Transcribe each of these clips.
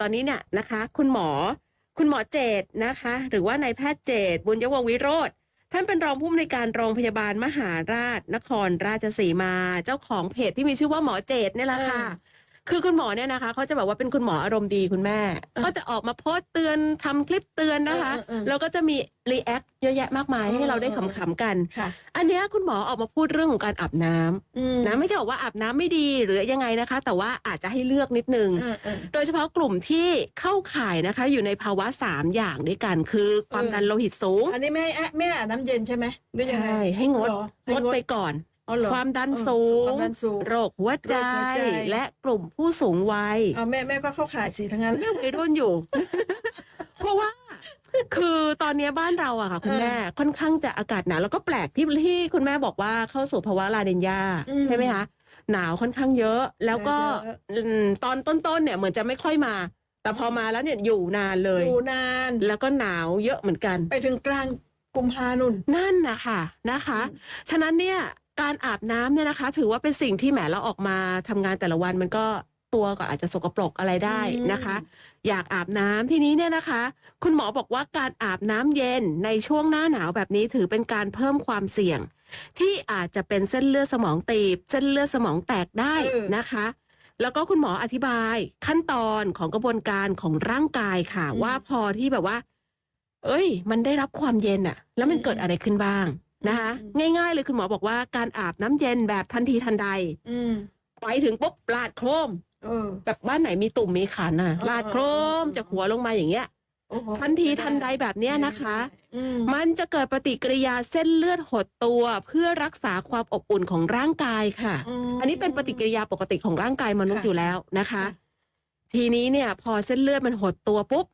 ตอนนี้เนี่ยนะคะ คุณหมอคุณหมอเจตนะคะ หรือว่านายแพทย์เจตบุญยวงวิโรธท่านเป็นรองผู้อำนวยการโรงพยาบาลมหาราช นครราชสีมา เจ้าของเพจที่มีชื่อว่าหมอเจตเนี่ยแหละค่ะ คือคุณหมอเนี่ยนะคะเขาจะแบบว่าเป็นคุณหมออารมณ์ดีคุณแม่เออก็จะออกมาโพสต์เตือนทำคลิปเตือนนะคะเออเออเออแล้วก็จะมีรีแอคเยอะแยะมากมายให้เราได้ขำๆกันค่ะอันเนี้ยคุณหมอออกมาพูดเรื่องของการอาบน้ำอืมนะไม่ใช่บอกว่าอาบน้ำไม่ดีหรือยังไงนะคะ แต่ว่าอาจจะให้เลือกนิดนึงเออเออโดยเฉพาะกลุ่มที่เข้าข่ายนะคะ อยู่ในภาวะ 3 อย่างด้วยกันคือความเออดันโลหิตสูง อันนี้ไม่ให้อะไม่ให้อาบน้ำเย็นใช่ไหมหรือยังไงใช่ให้งดเหรอให้งดไปก่อนอ๋อเหรอ ความดันเออสูงความดันสูงโรคหัวใจโรคหัวใจ และกลุ่มผู้สูงวัยเอาแม่แม่ก็เข้าข่ายสีทั้งนั้นแม่วัยรุ่นอยู่ เพราะว่า คือตอนนี้บ้านเราอะค่ะ คุณเออแม่ค่อนข้างจะอากาศหนาวแล้วก็แปลกที่ที่คุณแม่บอกว่าเข้าสู่ภาวะลาเดนยาอืมใช่ไหมคะหนาวค่อนข้างเยอะ แล้วก็เยอะอืมตอนต้นๆเนี่ยเหมือนจะไม่ค่อยมา แต่พอมาแล้วเนี่ยอยู่นานเลยอยู่นาน แล้วก็หนาวเยอะเหมือนกัน ไปถึงกลางกุมภานุ่นนั่นนะคะนะคะอืมฉะนั้นเนี่ย การอาบน้ำเนี่ยนะคะ ถือว่าเป็นสิ่งที่แหมเราออกมาทำงานแต่ละวันมันก็ตัวก็อาจจะสกปรกอะไรได้นะคะ อยากอาบน้ำทีนี้เนี่ยนะคะ คุณหมอบอกว่าการอาบน้ำเย็นในช่วงหน้าหนาวแบบนี้ถือเป็นการเพิ่มความเสี่ยง ที่อาจจะเป็นเส้นเลือดสมองตีบ เส้นเลือดสมองแตกได้นะคะ แล้วก็คุณหมออธิบายขั้นตอนของกระบวนการของร่างกายค่ะอืมว่าพอที่แบบว่า เอ้ย มันได้รับความเย็นอะแล้วมันอืมเกิดอะไรขึ้นบ้าง นะคะอืมง่าย ๆ เลยคุณหมอบอกว่าการอาบน้ำเย็นแบบทันทีทันใด อืมไปถึงปุ๊บลาดโครมเออแบบบ้านไหนมีตุ่มมีขันอะเออลาดโครมเออจากหัวลงมาอย่างเงี้ยโอ้โหทันทีทันใดแบบเนี้ยนะคะอืมมันจะเกิดปฏิกิริยาเส้นเลือดหดตัวเพื่อรักษาความอบอุ่นของร่างกายค่ะมอันนี้เป็นปฏิกิริยาปกติของร่างกายมนุษย์ค่ะอยู่แล้วนะคะค่ะทีนี้เนี่ย พอเส้นเลือดมันหดตัวปุ๊บ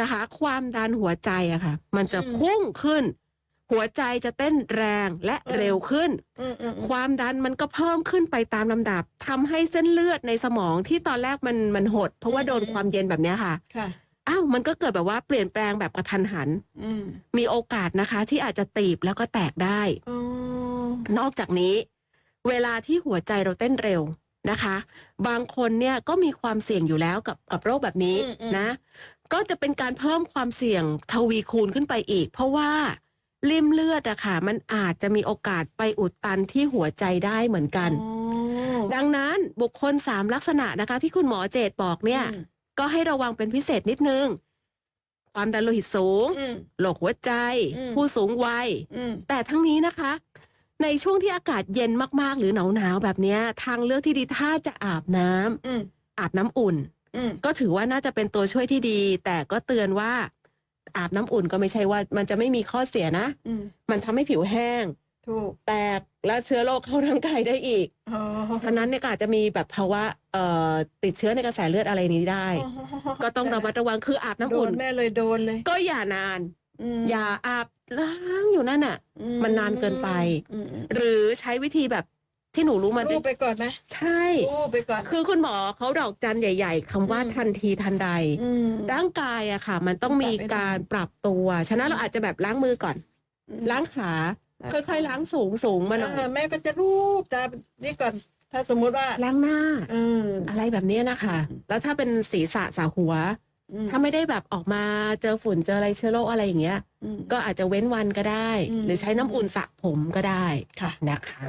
นะคะ ความดันหัวใจอะค่ะ มันจะพุ่งขึ้น หัวใจจะเต้นแรงและเร็วขึ้นอืมอืมอืมความดันมันก็เพิ่มขึ้นไปตามลำดับทำให้เส้นเลือดในสมองที่ตอนแรกมันมันหด เพราะว่าโดนความเย็นแบบเนี้ยค่ะค่ะอ้าวมันก็เกิดแบบว่าเปลี่ยนแปลงแบบกระทันหันอืมมีโอกาสนะคะ ที่อาจจะตีบแล้วก็แตกได้อ๋อนอกจากนี้ เวลาที่หัวใจเราเต้นเร็วนะคะ บางคนเนี่ยก็มีความเสี่ยงอยู่แล้วกับกับโรคแบบนี้นะ ก็จะเป็นการเพิ่มความเสี่ยงทวีคูณขึ้นไปอีก เพราะว่า ริ่มเลือดอะค่ะ มันอาจจะมีโอกาสไปอุดตันที่หัวใจได้เหมือนกันอ๋อดังนั้นบุคคลสามลักษณะนะคะ ที่คุณหมอเจตบอกเนี่ยอืมก็ให้ระวังเป็นพิเศษนิดนึง ความดันโลหิตสูงอืมโรคหัวใจอืมผู้สูงวัยอืมแต่ทั้งนี้นะคะ ในช่วงที่อากาศเย็นมากๆ หรือหนาวๆแบบเนี้ยทางเลือกที่ดีถ้าจะอาบน้ำอืมอาบน้ำอุ่นอืมก็ถือว่าน่าจะเป็นตัวช่วยที่ดี แต่ก็เตือนว่า อาบน้ำอุ่นก็ไม่ใช่ว่า มันจะไม่มีข้อเสียนะอืมมันทำให้ผิวแห้งถูกแตกและเชื้อโรคเข้าร่างกายได้อีกอ๋อฉะนั้นเนี่ยก็อาจจะมีแบบภาวะเอ่อติดเชื้อในกระแสเลือดอะไรนี้ได้ ก็ต้องระมัดระวังคืออาบน้ำโดอุ่นนแม่เลยโดนเลย ก็อย่านานมอย่าอาบล้างอยู่นั่นน่ะ มันนานเกินไปอืมอืมหรือใช้วิธีแบบ ที่หนูรู้มารูปไปก่อนไหมใช่รูปไปก่อน คือคุณหมอเขาดอกจันใหญ่ ๆคำว่าอืมทันทีทันใดอืมร่างกายอะค่ะ มันต้องมีปรับไม่ได้การปรับตัว ฉะนั้นเราอาจจะแบบล้างมือก่อน ล้างขาค่อยๆล้างสูงสูงๆมาหน่อยเออแม่ก็จะรูปตานี่ก่อน ถ้าสมมุติว่าล้างหน้าเอออะไรแบบเนี้ยนะคะ แล้วถ้าเป็นศีรษะสาวหัวอืมถ้าไม่ได้แบบออกมาเจอฝุ่นเจออะไรเชื้อโรคอะไรอย่างเงี้ยอืมก็อาจจะเว้นวันก็ได้อืมหรือใช้น้ำอุ่นสระผมก็ได้ค่ะนะคะ